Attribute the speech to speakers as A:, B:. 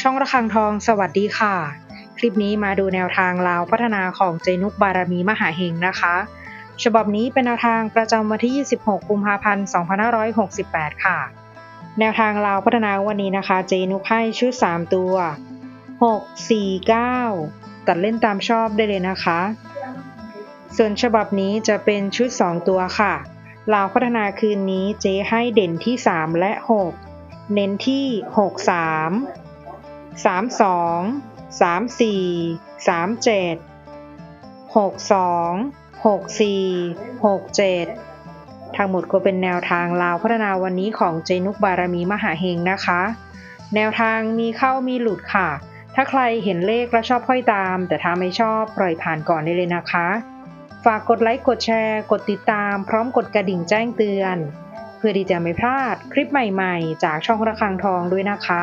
A: ช่องระฆังทองสวัสดีค่ะ คลิปนี้มาดูแนวทางลาวพัฒนาของเจนุกบารมีมหาเฮงนะคะ ฉบับนี้เป็นแนวทางประจำวันที่ 26 กุมภาพันธ์ 2568 ค่ะ แนวทางลาวพัฒนาวันนี้นะคะ เจนุกให้ชุด 3 ตัว 6 4 9 ตัดเล่นตามชอบได้เลยนะคะ ส่วนฉบับนี้จะเป็นชุด 2 ตัวค่ะลาวพัฒนาคืนนี้เจให้เด่นที่ 3 และ 6 เน้นที่ 6 3 3 2 3 4 3 7 6 2 6 4 6 7ทั้งหมดก็เป็นแนวทางลาวพัฒนาวันนี้ของเจนุกบารมีมหาเฮงนะคะ แนวทางมีเข้ามีหลุดค่ะ ถ้าใครเห็นเลขแล้วชอบค่อยตาม แต่ถ้าไม่ชอบปล่อยผ่านก่อนได้เลยนะคะ ฝากกดไลค์กดแชร์ กดติดตาม พร้อมกดกระดิ่งแจ้งเตือน เพื่อที่จะไม่พลาดคลิปใหม่ๆ จากช่องระฆังทองด้วยนะคะ